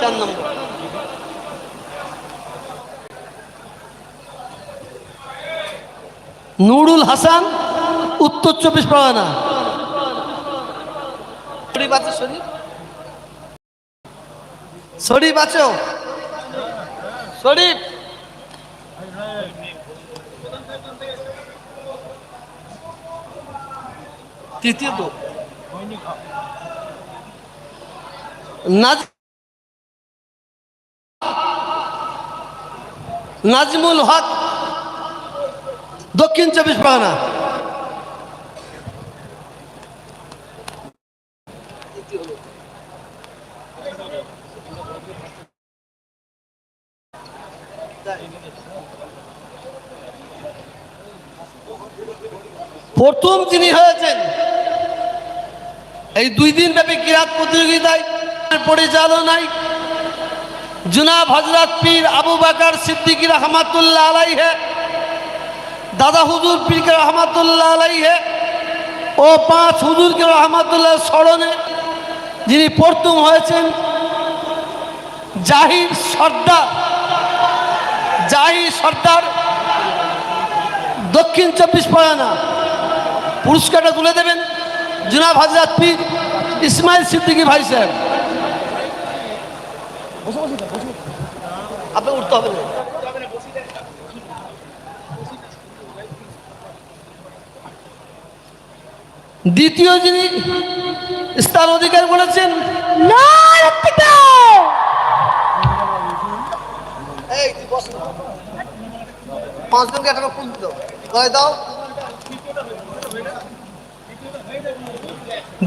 চার নম্বর। নুরুল হাসান উত্তর চব্বিশ পরগনা। শরীফ আছে শরীফ শরীফ নাজ নাজমুল হক, দক্ষিণ চব্বিশ পরগনা। প্রথম তিনি হয়েছেন এই দুই দিন ব্যাপী কিরাত প্রতিযোগিতায় পরিচালনায় জুনাব হজরত পীর আবু বাকার সিদ্দিকি রহমাতুল্লাহ আলাইহে, দাদা হুজুর পীরকে রহমাতুল্লাহ আলাইহে, ও পাঁচ হুজুরকে রহমাতুল্লাহ স্মরণে যিনি প্রথম হয়েছেন জাহির সর্দার জাহির সর্দার দক্ষিণ চব্বিশ পরগনা। পুরস্কারটা তুলে দেবেন জুনাব হাজরাত পীর ইসমাইল সিদ্দিকী ভাই সাহেব। আপনি উঠতে হবে না। দ্বিতীয় যিনি স্থান অধিকার করেছেন। পাঁচজনকে একটা ফুল দাও।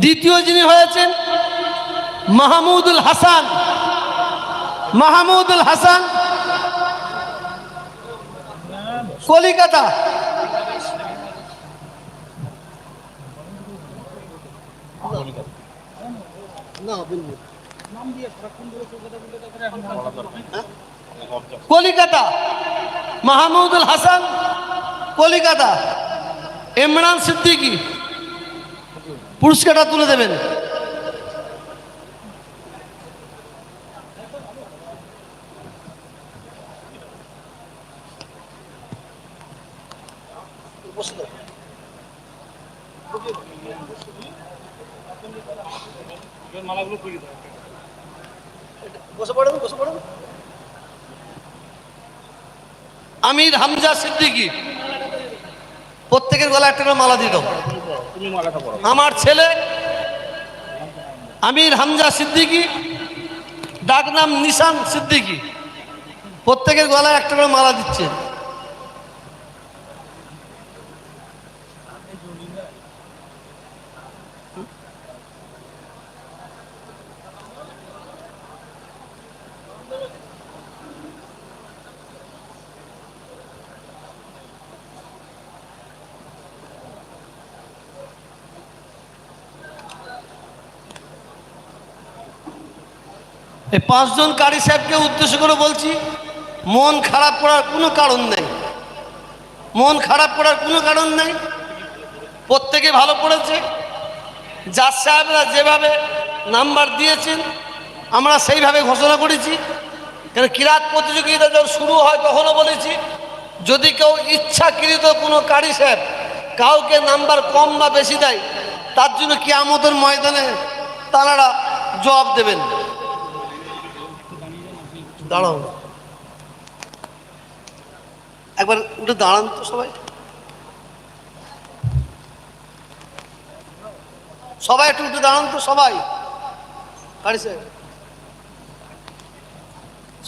দ্বিতীয় যিনি হয়েছেন মাহমুদুল হাসান। মাহমুদুল হাসান। কলিকাতা? কলিকাতা। মাহমুদুল হাসান কলিকাতা। ইমরান সিদ্দিকী। পুরস্কারটা তুলে দেবেন। আমির হামজা সিদ্দিকী। প্রত্যেকের গলা একটা করে মালা দাও। আমার ছেলে আমির হামজা সিদ্দিকী, ডাকনাম নিশান সিদ্দিকী। প্রত্যেকের গলায় একটা করে মালা দিচ্ছে। এই পাঁচজন কারি সাহেবকে উদ্দেশ্য করে বলছি, মন খারাপ করার কোনো কারণ নেই। মন খারাপ করার কোনো কারণ নেই। প্রত্যেকে ভালো পড়েছে জাজ সাহেবরা যেভাবে নাম্বার দিয়েছেন, আমরা সেইভাবে ঘোষণা করেছি। কেন কিরাত প্রতিযোগিতা যখন শুরু হয় তখনও বলেছি, যদি কেউ ইচ্ছাকৃত কোনো কারি সাহেব কাউকে নাম্বার কম বা বেশি দেয়, তার জন্য কিয়ামতের ময়দানে তারা জবাব দেবেন। দাঁড়াও। একবার উঠে দাঁড়ান তো সবাই। সবাই একটু উঠে দাঁড়ান তো সবাই।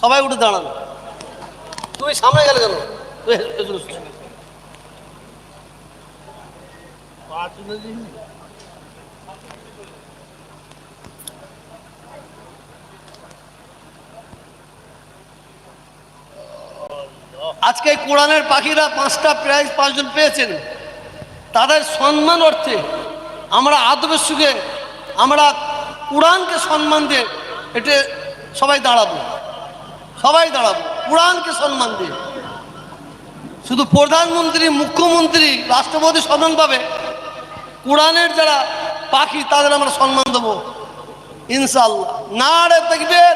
সবাই উঠে দাঁড়ান। তুমি সামনে গেলে কেন? তুই আজকে কোরআনের পাখিরা পাঁচটা প্রাইজ পাঁচজন পেয়েছেন। তাদের সম্মান অর্থে আমরা আদবের সুখে আমরা কোরআনকে সম্মান দিয়ে এটা সবাই দাঁড়াবো। সবাই দাঁড়াবো, কোরআনকে সম্মান দিয়ে। শুধু প্রধানমন্ত্রী, মুখ্যমন্ত্রী, রাষ্ট্রপতি সম্মান পাবে। কোরআনের যারা পাখি, তাদের আমরা সম্মান দেবো। ইনশাল্লাহ না রে দেখবেন।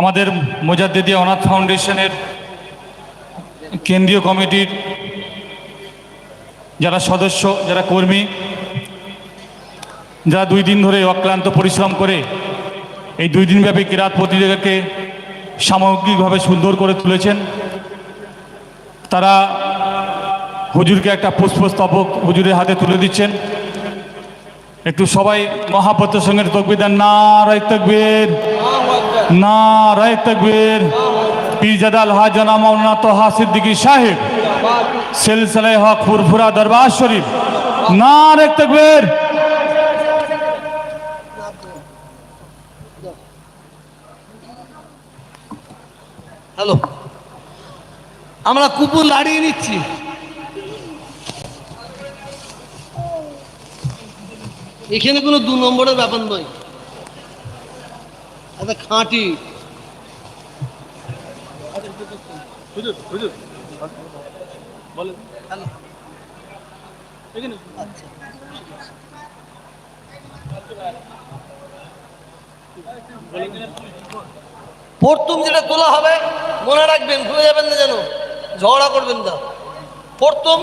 আমাদের মোজাদ্দিদি অনাথ ফাউন্ডেশনের কেন্দ্রীয় কমিটির যারা সদস্য, যারা কর্মী, যারা দুই দিন ধরে অক্লান্ত পরিশ্রম করে এই দুই দিনব্যাপী কিরাত প্রতিযোগিতাকে সামগ্রিকভাবে সুন্দর করে তুলেছেন, তারা হুজুরকে একটা পুষ্পস্তবক হুজুরের হাতে তুলে দিচ্ছেন। একটু সবাই মহাপতের সঙ্গে তকবির দেন না রায় তকবীর নারায় তকবীর পীরজাদা আলহাজ জানা মৌলানা তোহা সিদ্দিকী সাহেব। সিলসিলায় হক ফুরফুরা দরবার শরীফ। নারায় তকবীর। হ্যালো, আমরা কুকুর লাড়িয়ে নিচ্ছি। এখানে কোনো দু নম্বরের ব্যাপার নয়। একটা খাঁটি। আচ্ছা। প্রথম যেটা তোলা হবে মনে রাখবেন ভুলে যাবেন না যেন। ঝগড়া করবেন না। প্রথম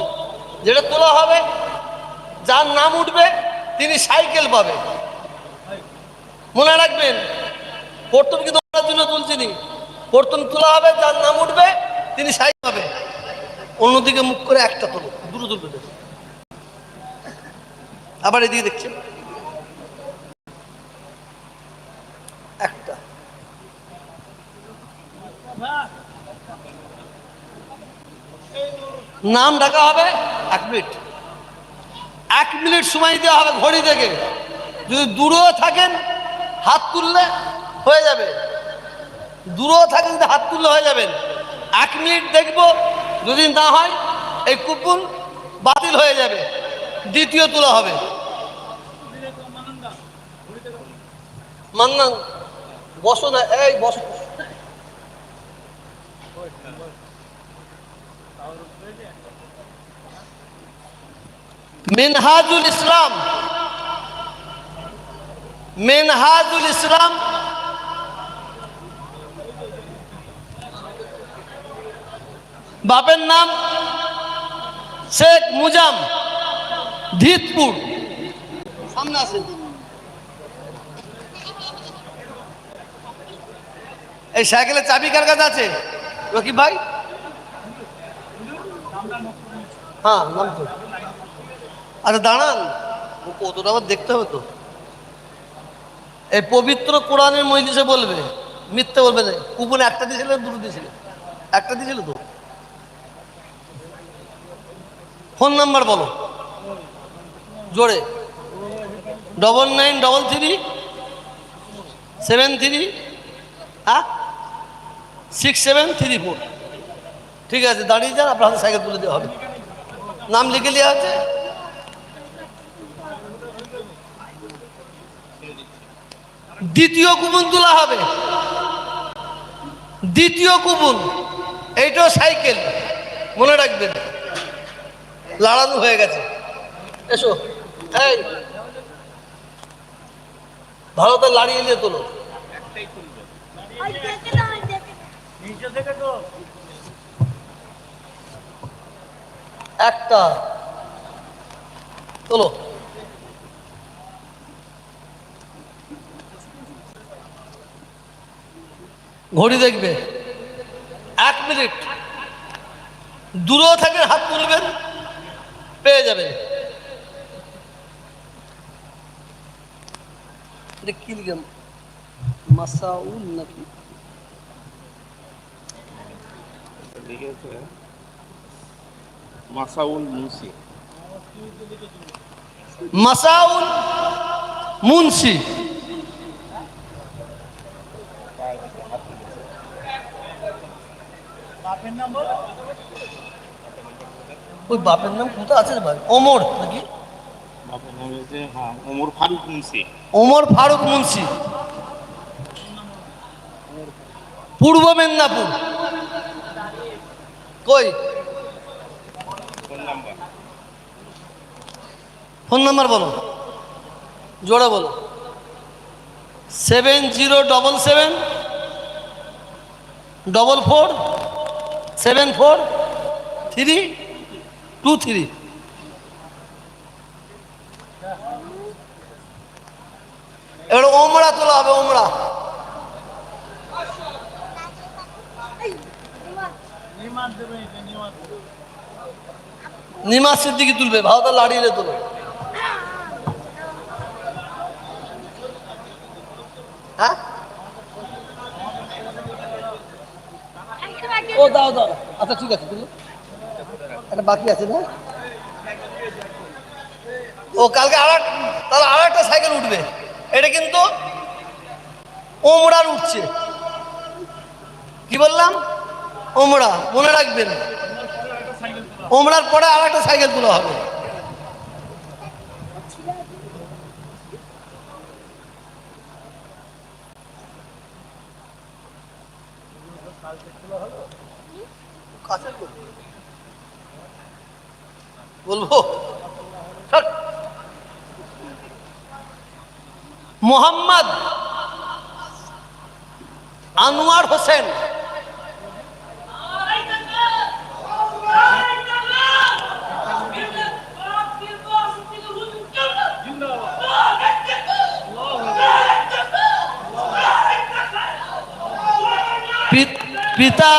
যেটা তোলা হবে যার নাম উঠবে তিনি সাইকেল পাবে। মনে রাখবেন প্রথম কিন্তু ওনার জন্য তুলছিনি। প্রথম তোলা হবে, যার নাম উঠবে, তিনি সাইকেল পাবে অন্যদিকে মুখ করে একটা তোলো দুটো তুলবে। আবার এদিকে দেখছেন? একটা। নাম ডাকা হবে, এক মিনিট। এক মিনিট সময় দেওয়া হবে ঘড়ি থেকে। যদি দূরেও থাকেন, হাত তুললে হয়ে যাবে। দূরেও থাকেন যদি হাত তুললে হয়ে যাবেন এক মিনিট দেখব, যদি না হয়, এই কুপন বাতিল হয়ে যাবে। দ্বিতীয় তোলা হবে। মান্নান, বসো না, এই বসো। মিনহাজুল ইসলাম মিনহাজুল ইসলাম বাপের নাম শেখ মুজাম ধিতপুর। সামনে আসেন। এই সাইকেলের চাবি কার কাছে আছে? রকিব ভাই? হ্যাঁ নাম তো। আচ্ছা দাঁড়ান। ও কতটা আবার দেখতে হবে তো। এই পবিত্র কোরআনের মজলিসে বলবে, মিথ্যে বলবে না। কুপনে একটা দিয়েছিল দুটো দিয়েছিল? একটা দিয়েছিল তো? ফোন নাম্বার বলো। জোরে। Double nine, double three, seven three হ্যাঁ? Six, seven, three, four. ঠিক আছে, দাঁড়িয়ে যান, আপনার হাতে সাইকেল তুলে দেওয়া হবে। নাম লিখে দেওয়া আছে? দ্বিতীয় কুপন তোলা হবে। দ্বিতীয় কুপন, এইটাও সাইকেল। মনে রাখবেন। লাড়ানো হয়ে গেছে। এসো। এই। ভালো তো লাড়িয়ে নিয়ে তোলো। একটা। তোলো। ঘড়ি দেখবে। এক মিনিট। দূরেও থাকেন হাত তুলবেন। পেয়ে যাবেন এটা কি লিখলাম মাসাউল নাকি? মাসাউল মুসি মাসাউল মুন্সি। ওই বাপের নাম কোথায় আছে ভাই? ওমর নাকি? হয়েছে হ্যাঁ ওমর ফারুক মুন্সি। ওমর ফারুক মুন্সি। পূর্ব মেদিনীপুর। কই? Phone number. বলো। জোড়া বলো। Seven zero double seven double four seven four three two three এবার ওমরা তোলা হবে, ওমরা। নিমা সিদ্দিকি তুলবে, ভাওতা লাড়িয়ে তোলো হ্যাঁ? ও, দাও দাও। আচ্ছা ঠিক আছে, তুলো। একটা বাকি আছে না? ও, কালকে আর তাহলে আর একটা সাইকেল উঠবে। এটা কিন্তু ওমরার উঠছে। কি বললাম? ওমরা, মনে রাখবেন। ওমরার পরে আর একটা সাইকেল তোলা হবে কাছের লোক। বলব। মোহাম্মদ আনোয়ার হোসেন পিতা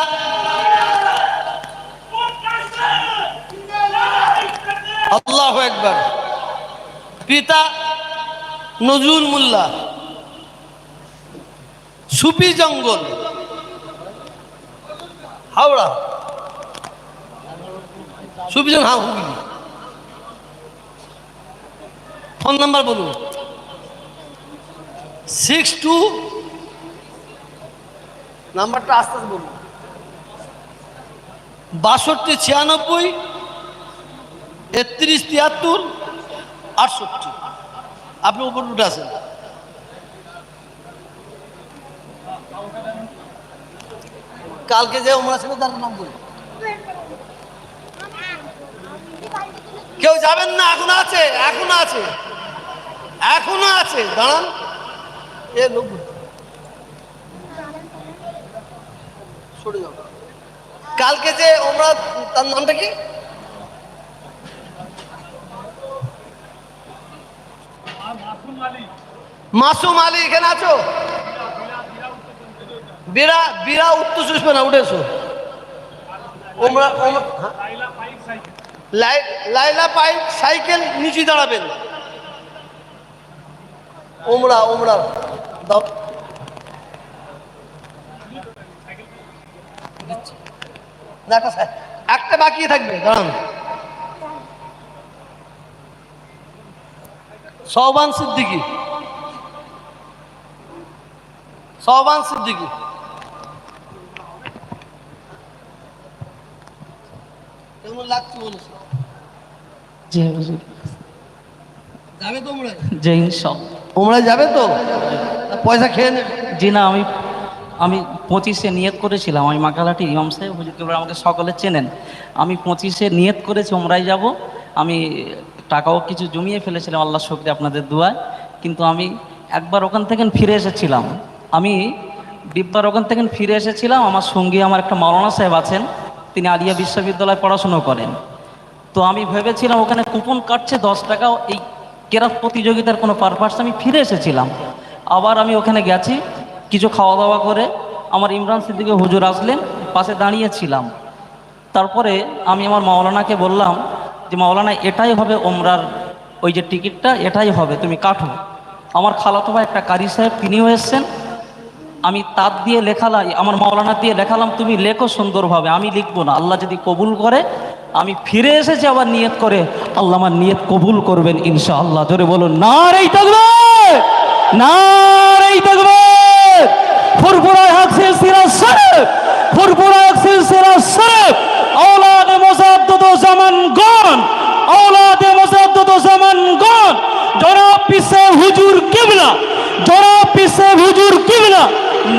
আল্লাহ একবার পিতা নজরুল মোল্লা। সুপি জঙ্গল। হাওড়া। সুপি জঙ্গল হ্যাঁ হুগলি ফোন নাম্বার বলুন। সিক্স টু নাম্বারটা আস্তে আস্তে বলুন। বাষট্টি ছিয়ানব্বই তেত্রিশ তিয়াত্তর, আটষট্টি। আপনি উপর উঠে আসেন কালকে যে ওমরা ছিল, তার নাম বলি কেউ যাবেন না, এখনও আছে এখনও আছে। এখনও আছে। দাঁড়ান। এ লোক কালকে যে ওমরা তার নামটা কি? মাসুম আলী। এখানে আছো? বিরা বিরা উত্তর চুষবে না উঠেছো হ্যাঁ? লাই- লাইলা পাই সাইকেল নিচে দাঁড়াবেন। ওমরা ওমরা, দাও। একটা বাকি থাকবে, দাঁড়ান। সহবান সিদ্দিকি। সহবান সিদ্দিকি। যাবে তো জি যাবে তো? পয়সা খেয়ে জি না আমি আমি পঁচিশে নিয়ত করেছিলাম। আমি মাকালাটি ইমাম সাহেব হুজুর আমাকে সকলে চেনেন। আমি পঁচিশে নিয়ত করেছি ওমরাই যাব। আমি টাকাও কিছু জমিয়ে ফেলেছিলাম, আল্লাহ শক্তি আপনাদের দোয়ায়। কিন্তু আমি একবার ওখান থেকে ফিরে এসেছিলাম। আমি ডিব্বার ওখান থেকে ফিরে এসেছিলাম, আমার সঙ্গী আমার একটা মাওলানা সাহেব আছেন, তিনি আলিয়া বিশ্ববিদ্যালয়ে পড়াশুনো করেন। তো আমি ভেবেছিলাম ওখানে কুপন কাটছে, দশ টাকা, এই কেরাত প্রতিযোগিতার কোনো পারপাস আমি ফিরে এসেছিলাম। আবার আমি ওখানে গেছি, কিছু খাওয়া দাওয়া করে আমার ইমরান সিদ্দিকে হুজুর আসলেন, পাশে দাঁড়িয়েছিলাম। তারপরে আমি আমার মাওলানাকে বললাম যে মাওলানা, এটাই হবে ওমরার ওই যে টিকিটটা, এটাই হবে, তুমি কাটো। আমার খালাতো ভাই একটা কারি সাহেব, তিনিও এসছেন। আমি তার দিয়ে লেখালাই আমার মাওলানা দিয়ে লেখালাম, তুমি লেখো সুন্দরভাবে, আমি লিখব না। আল্লাহ যদি কবুল করে, আমি ফিরে এসেছি আবার নিয়ত করে, আল্লাহ আমার নিয়ত কবুল করবেন ইনশা আল্লাহ ধরে বলুন না রেই থাকবে না রেই থাকবে ফুরফুরায় হক সিলসিলা শরীফ ফুরফুরায় হক সিলসিলা শরীফ আওলাদ মুজাদ্দদ জামান গন আওলাদ মুজাদ্দদ জামান গন জনাব পিসে হুজুর কিবলা জনাব পিসে হুজুর কিবলা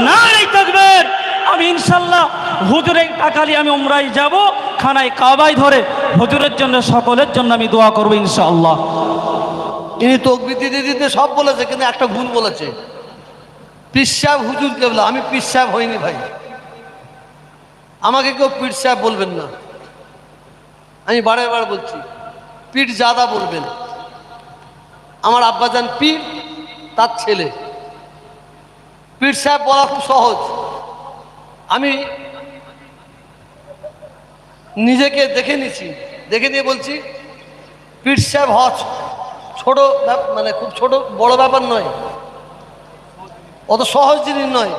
না রেই থাকবে আমি ইনশাল্লাহ হুজুরের টাকালি আমি উমরাই যাব, খানায় কাবাই ধরে হুজুরের জন্য, সকলের জন্য আমি দোয়া করব ইনশাআল্লাহ। ইনি তকবির দিতে দিতে সব বলেছে, কিন্তু একটা ভুল বলেছে। পীর সাহেব হুজুর কেবলা, আমি পীর হইনি ভাই। আমাকে কেউ পীর সাহেব বলবেন না। আমি বারে বার বলছি, পীর জাদা বলবেন। আমার আব্বাজান পীর, তার ছেলে। পীর সাহেব বলা খুব সহজ। আমি নিজেকে দেখে নিছি দেখে নিয়ে বলছি, পীর সাহেব হজ ছোট মানে খুব ছোট, বড় ব্যাপার নয়। অত সহজ জিনিস নয়।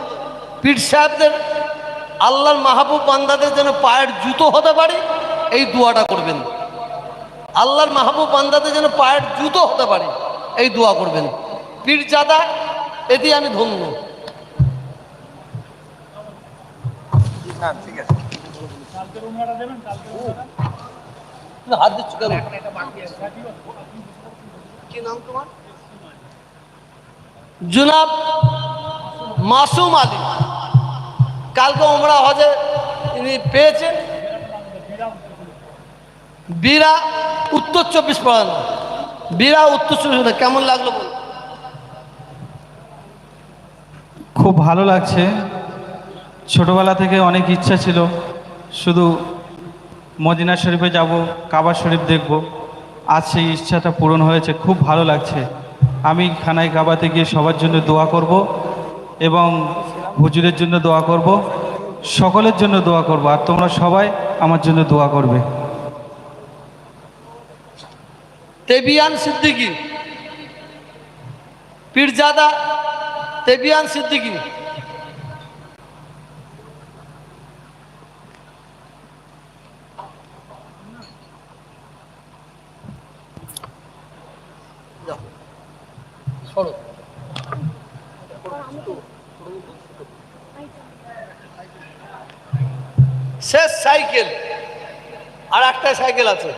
পীর সাহেবদের আল্লাহর মাহবুব বান্দাদের যেন পায়ের জুতো হতে পারে এই দোয়াটা করবেন। আল্লাহর মাহবুব বান্দাদের যেন পায়ের জুতো হতে পারে এই দোয়া করবেন। পীর জাদা এতে আমি ধন্য। তুমি হাত দিচ্ছ কেন? কি নাম তোমার? জুনাব মাসুম আলী। কালকে ওমরা হজে তিনি পেয়েছেন। বীরা উত্তর চব্বিশ পরগনা। বীরা উত্তর চব্বিশ পরগনা, কেমন লাগল খুব ভালো লাগছে। ছোটবেলা থেকে অনেক ইচ্ছা ছিল। শুধু মদিনা শরীফে যাব, কাবা শরীফ দেখব। আজ সেই ইচ্ছাটা পূরণ হয়েছে, খুব ভালো লাগছে। আমি খানায় কাবাতে গিয়ে সবার জন্য দোয়া করব এবং হুজুরের জন্য দোয়া করব, সকলের জন্য দোয়া করব, আর তোমরা সবাই আমার জন্য দোয়া করবে। তেবিয়ান সিদ্দিকি। পীরজাদা তেবিয়ান সিদ্দিকি। শেষ সাইকেল। আর একটা সাইকেল আছে।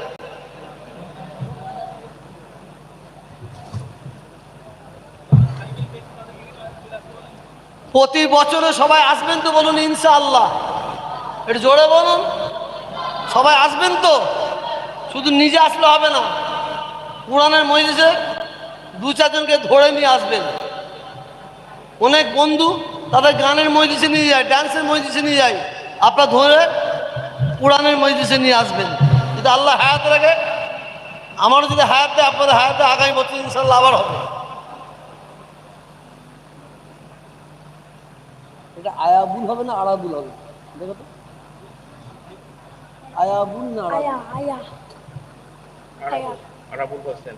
প্রতি বছরে সবাই আসবেন তো বলুন, ইনশাআল্লাহ। একটু জোরে বলুন। সবাই আসবেন তো? শুধু নিজে আসলে হবে না। পুরাণের মজলিসে দু চারজনকে ধরে নিয়ে আসবেন। অনেক বন্ধু তাদের গানের মজলিসে নিয়ে যায় ডান্সের মজলিসে নিয়ে যায়। আপনার ধরে পুরাণের মজলিসে নিয়ে আসবেন। যদি আল্লাহ হায়াত রাখে আমারও যদি হায়াত দেয় আপনাদের হায়াতে আগামী বছর ইনশাল্লাহ আবার হবে। এটা আয়াবুল হবে না আরাবুল হবে? দেখো তো। আয়াবুল না আরাবুল? আয়া আয়া। আয়া আরাবুল হোসেন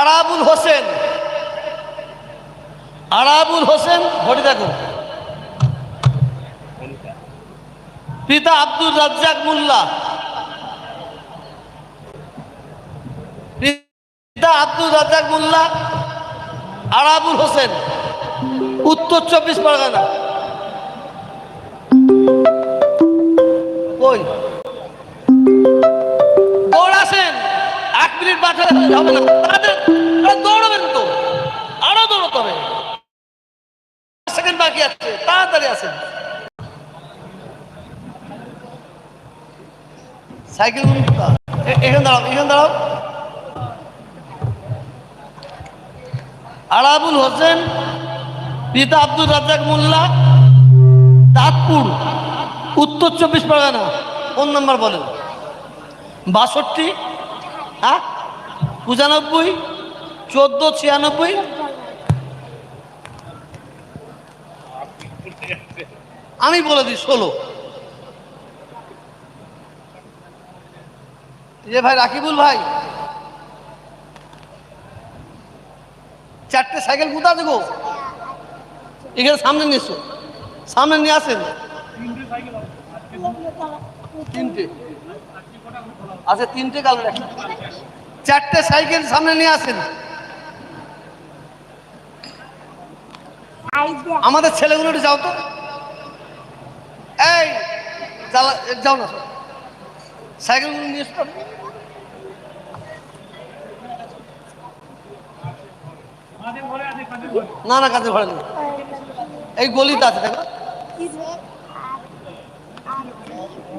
আরাবুল হোসেন। আরাবুল হোসেন ঘড়ি দেখো। পিতা আব্দুল রাজ্জাক মোল্লা। পিতা আব্দুল রাজ্জাক মোল্লা, আরাবুল হোসেন। উত্তর চব্বিশ পরগনা। কই? দৌড়াছেন এক মিনিট বাঁচালে হবে না। দৌড়বেন তো আরও দৌড়তে হবে সেকেন্ড বাকি আছে তাড়াতাড়ি আসেন। সাইকেল এখানে দাঁড়াও এখানে দাঁড়াও। হোসেন, পিতা আব্দুল রাজ্জাক মোল্লা, দাঁতপুর, উত্তর চব্বিশ পরগনা, ফোন নাম্বার বলেন। বাষট্টি হ্যাঁ পঁচানব্বই, চোদ্দ, ছিয়ানব্বই আমি বলে দিই ষোলো যে ভাই রাকিবুল ভাই। চারটে সাইকেল কোথা দেবো এখানে সামনে নিয়ে এসো। সামনে নিয়ে আসেন। তিনটে। আচ্ছা তিনটে কালার চারটে সাইকেল সামনে নিয়ে আসেন। আমাদের ছেলেগুলো যাও তো। চালা যাও না সাইকেলগুলো নিয়ে না না কাছে ঘরে এই গলিতে আছে, দেখো।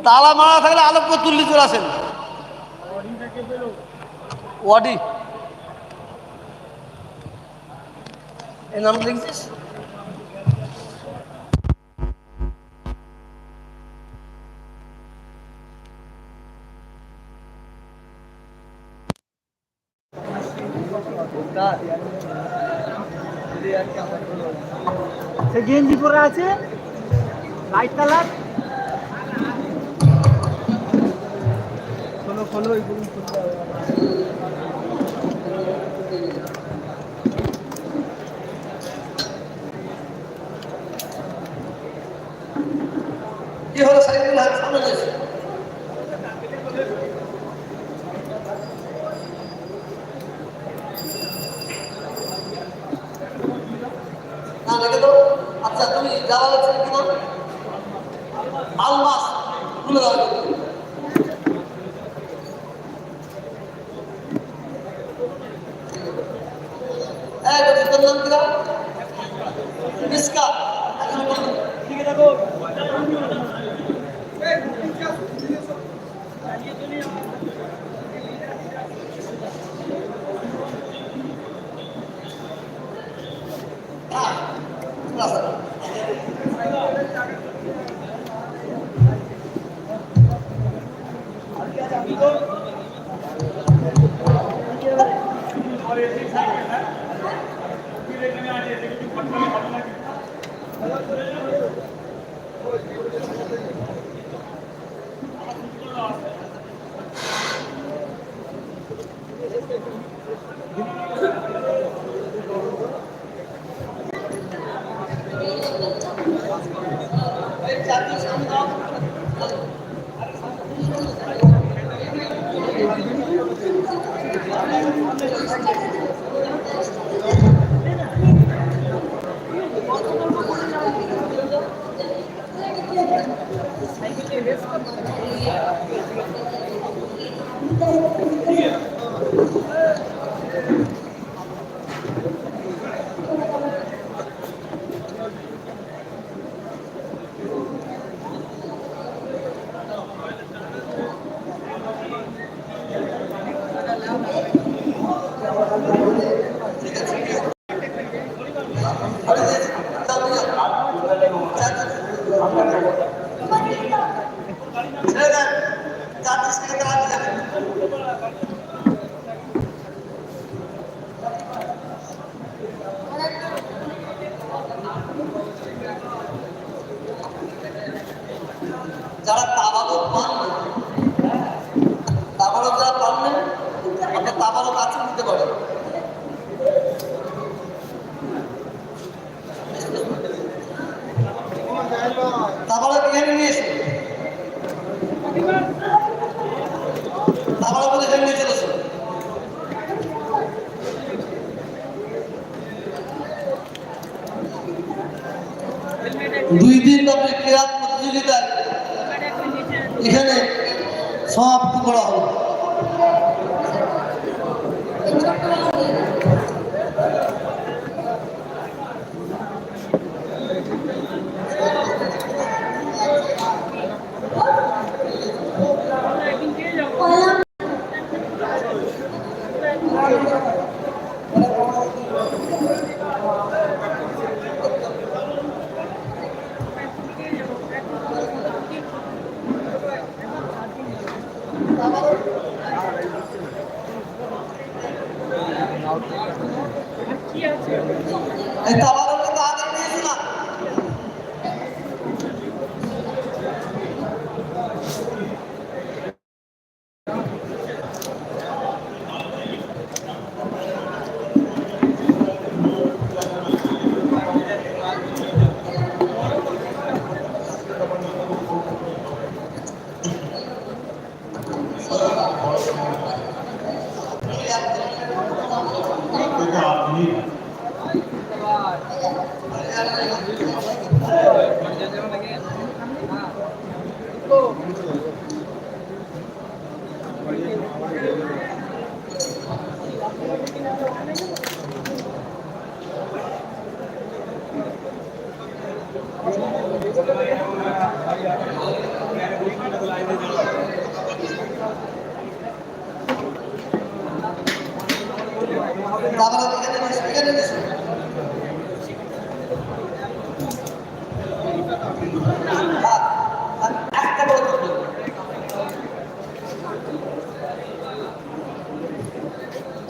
তালা মারা থাকলে আলোক তুললি চলে আসেন। ওয়াডি এই নাম লিখছিস? গেঞ্জি পরে আছে লাইট কালার খোলো খোলো নিয়ে এসে। এই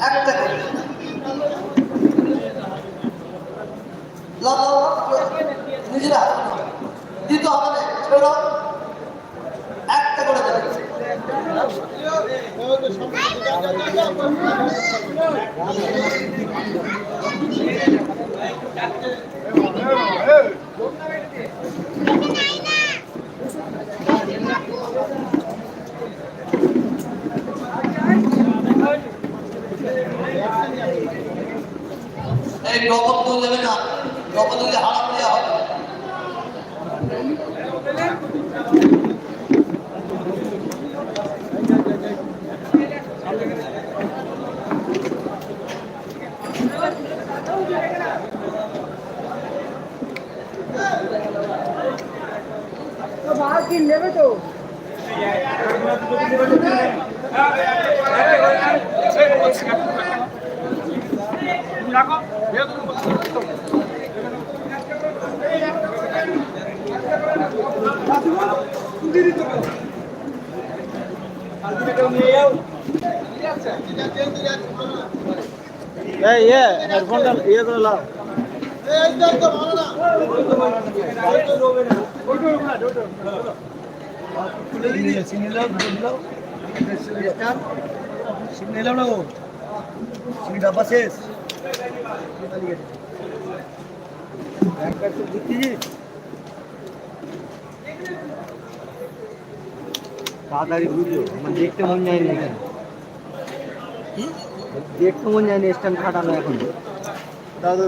একটা নিজেরা দিতে হবে না একটা করে দেবে এই ডবল তুলে দেবে না ডবল তুলে হারাম দেওয়া হবে কিন নেবে তো? ইয়ে হেডফোনটা ইয়ে করে লাও। ডাব্বা শেষ তাড়াতাড়ি বুঝলো আমার দেখতে মন যায়নি এখানে। দেখতে মন যায়নি স্ট্যান্ড খাটানো এখন। দাদু